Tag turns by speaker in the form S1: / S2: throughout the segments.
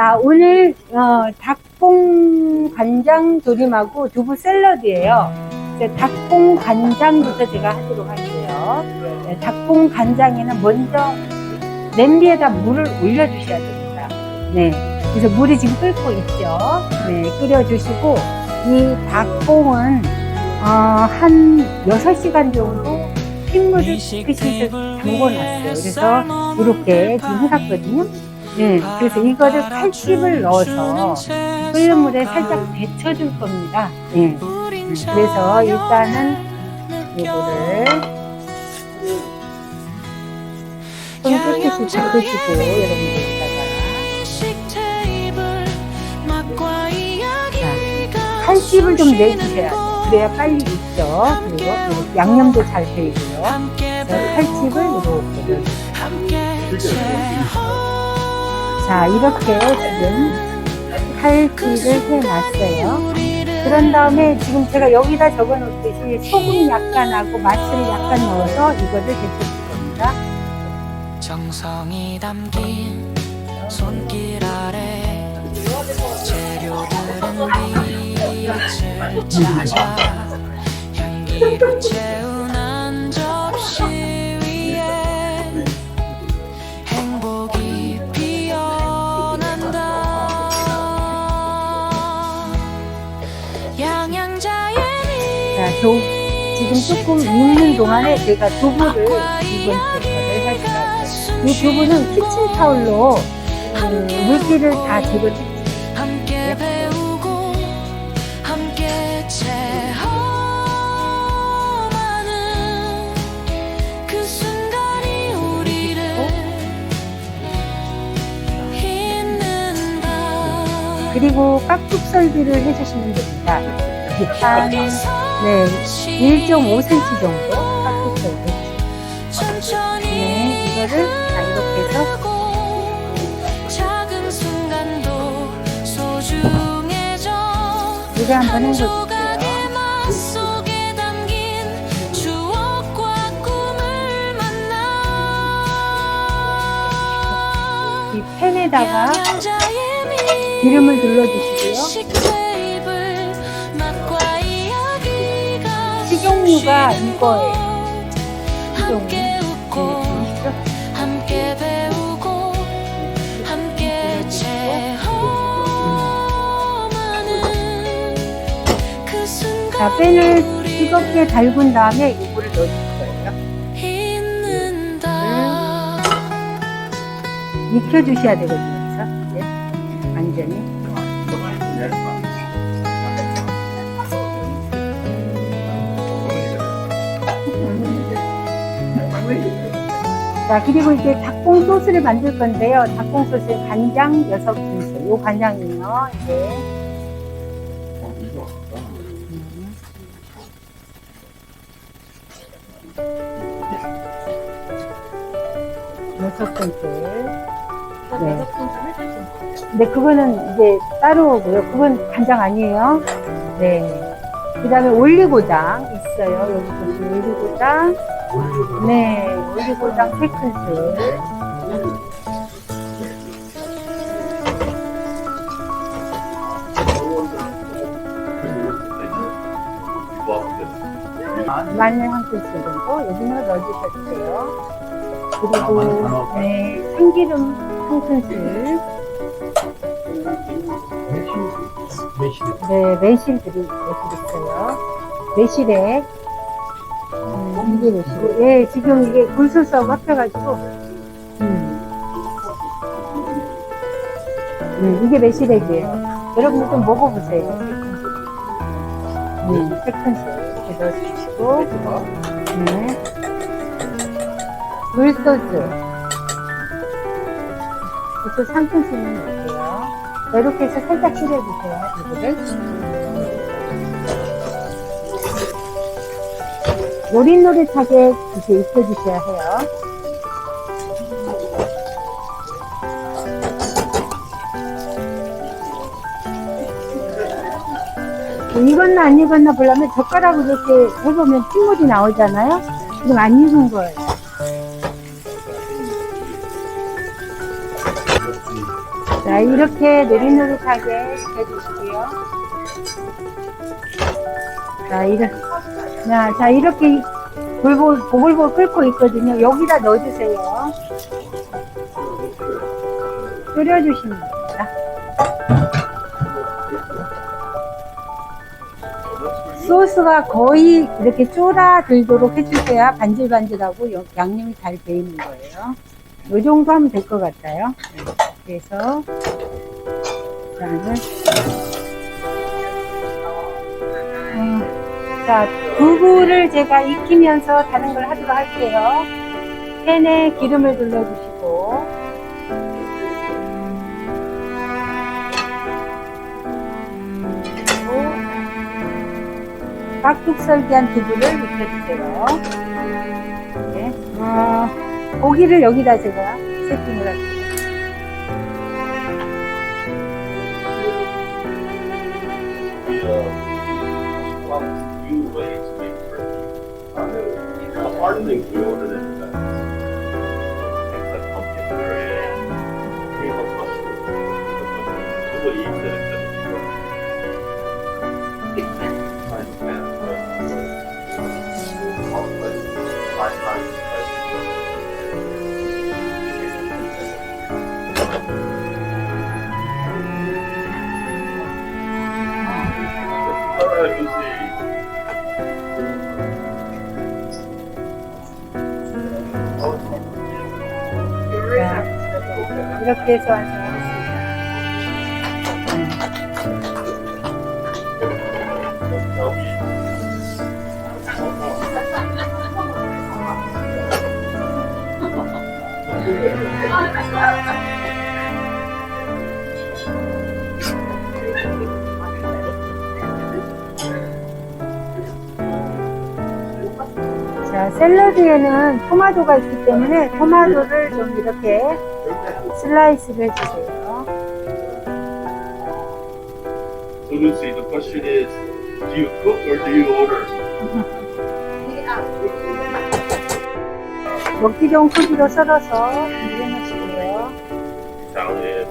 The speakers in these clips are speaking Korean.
S1: 자, 오늘 어, 닭봉 간장 조림하고 두부 샐러드예요. 이제 닭봉 간장부터 제가 하도록 할게요. 네, 닭봉 간장에는 먼저 냄비에다 물을 올려주셔야 됩니다. 네, 그래서 물이 지금 끓고 있죠. 네, 끓여주시고 이 닭봉은 어, 한 6시간 정도 핏물을 핏을 담궈놨어요. 그래서 이렇게 지금 해놨거든요. 네, 그래서 이거를 칼집을 넣어서 끓는 물에 살짝 데쳐줄 겁니다. 네, 음, 그래서 일단은 이거를 손 깨끗이 잡으시고 여러분들다가 칼집을 좀 내주셔야 돼요. 그래야 빨리 익죠. 그리고 양념도 잘 배이고요. 그래서 칼집을 이렇게 자 이렇게 지금 칼집을 해놨어요. 그런 다음에 지금 제가 여기다 적어놓듯이 소금 약간 하고 마늘을 약간 넣어서 이거를 데쳐줄 겁니다.
S2: 정성이 담긴 손길 아래 재료들은 빛을 찾아 향기로 채운
S1: 도, 지금 조금 익는 동안에 제가 두부를 두 번째 거를 할 거예요. 이 두부는 키친타올로 음, 물기를 다
S2: 체험하는 그 잇는다
S1: 그리고 깍둑 설비를 해주시면 됩니다. 한, 네, 1.5cm 정도 설비 해주세요.
S2: 천천히
S1: 네, 이거를 자, 이렇게 해서 물에 한번
S2: 만나
S1: 이 팬에다가
S2: 양양자의
S1: 기름을 둘러주시고요. 식용유가 이거예요. 네?
S2: 함께 배우고 함께 체험하는
S1: 자, 팬을 뜨겁게 달군 다음에 이 물을 넣어줄 거예요.
S2: 있는다
S1: 익혀주셔야 되거든요. 그래서 네, 완전히. 자, 그리고 이제 닭봉 소스를 만들 건데요. 닭봉 소스에 간장 6큰술. 요 간장이요. 이제 여섯 큰술. 네. 근데 그거는 이제 따로고요. 그건 간장 아니에요. 네. 그 다음에 올리고당 있어요. 여기 보시면 올리고당. 네. 올리고당 세 큰술. 마늘 한 큰술 정도 여기는 넣어주셔주세요. 그리고 네, 참기름 한 큰술. 네, 매실들이 매실 있어요. 매실에 음, 이게 매실. 예, 지금 이게 굴소스하고 합쳐가지고 음. 네, 이게 매실액이에요. 여러분들 좀 먹어보세요. 네, 세컨스 이렇게 넣어주시고 네. 굴소스 이것도 3큰술만 넣을게요. 이렇게 해서 살짝 끓여주세요. 이거를. 노릇노릇하게 이렇게 익혀주셔야 해요. 익었나 안 익었나 보려면 젓가락으로 이렇게 해보면 핏물이 나오잖아요. 지금 안 익은 거예요. 자, 자, 이렇게 노릇노릇하게 익혀주시고요. 자, 이렇게, 자, 자, 이렇게 볼볼, 보글보글 끓고 있거든요. 여기다 넣어주세요. 끓여주시면 됩니다. 소스가 거의 이렇게 쫄아들도록 해주셔야 반질반질하고 여- 양념이 잘 배이는 거예요. 이 정도 하면 될 것 같아요. 네. 그래서 그다음에 어, 자 두부를 제가 익히면서 다른 걸 하도록 할게요. 팬에 기름을 둘러주시고 그리고 깍둑 설기한 두부를 익혀주세요. 네. 어, 고기를 여기다 제가 세팅을 할게요.
S3: uh, well, you ladies make. Uh, a hard thing the
S1: order 이렇게 해서 완성하겠습니다. 자, 샐러드에는 토마토가 있기 때문에 토마토를 좀 이렇게 슬라이스를 해주세요.
S3: So Lucy, the question is, do you cook or do you order?
S1: 먹기 좋은 크기로 썰어서 준비해 놓으시고요.
S3: Italian.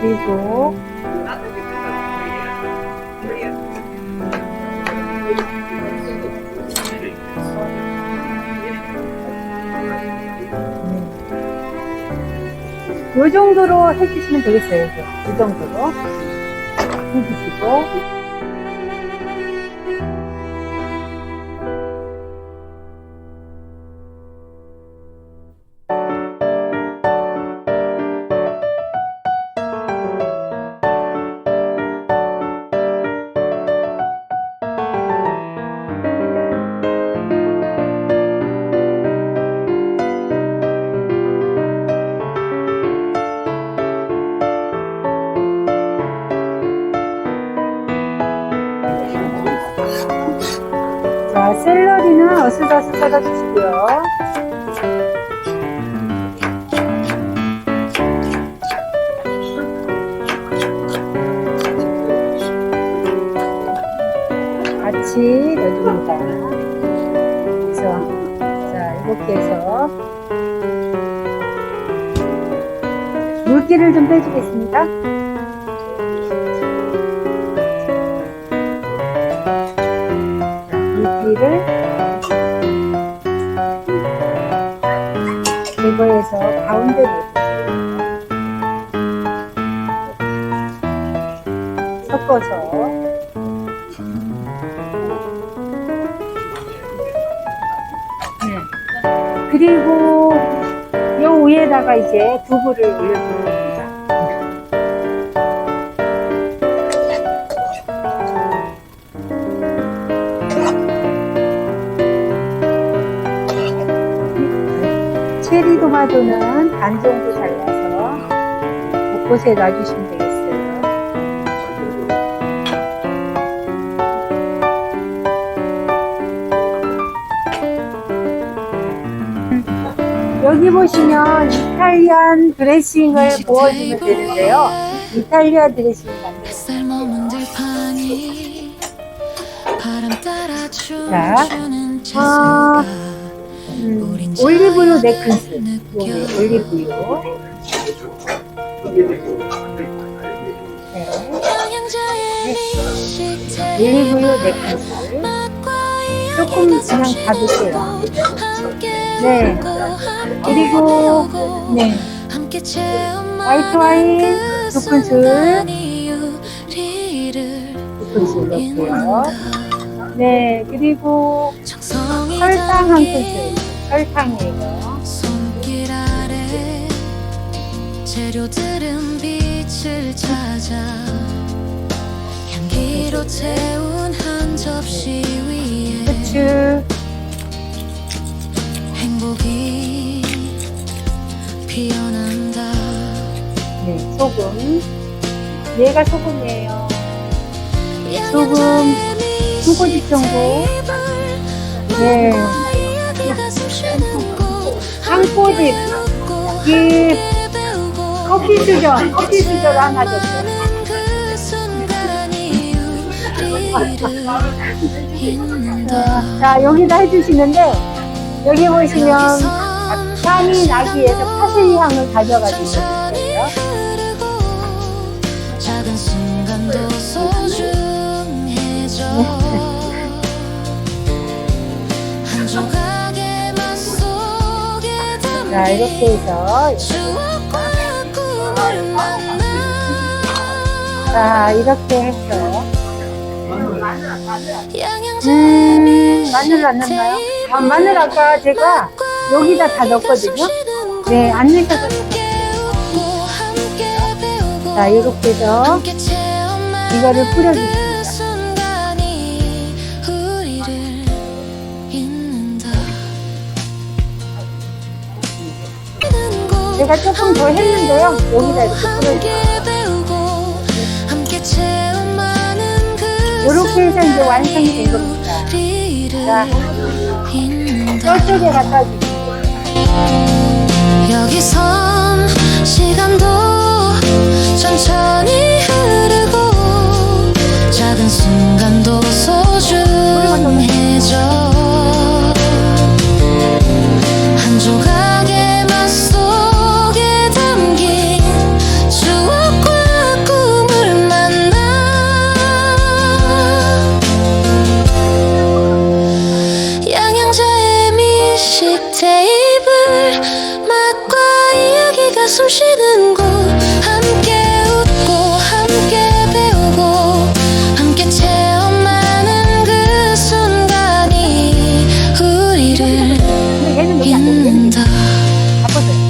S1: 그리고 이 정도로 해주시면 되겠어요. 이 정도로 해주시고 썰어주시고요. 같이 넣어줍니다. 그래서 자 이렇게 해서 물기를 좀 빼주겠습니다. 물기를 제거해서 가운데. 섞어서 네. 그리고 요 위에다가 이제 두부를 올려주는 토마토는 반 정도 잘라서 곳곳에 놔주시면 되겠어요. 여기 보시면 이탈리안 드레싱을 부어주면 되는데요. 이탈리아 드레싱
S2: 따라
S1: 자,
S2: 자세가
S1: 음, 올리브유.
S2: 느껴.
S1: 요게 올리브유. 네.
S2: 영양제의 미식
S1: 밀리부유 네 큰술.
S2: 맛과
S1: 조금 그냥 닫으세요.
S2: 함께
S1: 네. 그리고 네. 화이트 와인 그두 큰술. 두 큰술 넣고요. 네. 그리고 설탕 한 큰술. 설탕이에요.
S2: 손길 아래 재료들은 빛을 찾아 향기로 채운 한 접시 위에
S1: 후추.
S2: 행복이 피어난다
S1: 네. 소금. 얘가 소금이에요. 소금 두 꼬집 정도. 네.
S2: 이
S1: 커피 수저. 커피 수저를 하나 줬어요. 자, 여기다 해주시는데, 여기 보시면 향이 나기 위해서 파슬리 향을 가져가지고 자, 이렇게 해서. 자, 이렇게 했어요.
S2: 음,
S1: 마늘 안 넣나요? 아, 마늘 아까 제가 여기다 다 넣었거든요. 네, 안 넣으셔도. 자, 이렇게 해서 이거를 뿌려주십니 제가 조금 더 했는데요. 여기다 이렇게
S2: 함께 체험하는 그
S1: 이렇게 해서 이제 완성이 된 겁니다. 자. 저쪽에 갖다 주세요.
S2: 여기선 시간도 천천히 흐르고 작은 순간도 소중해져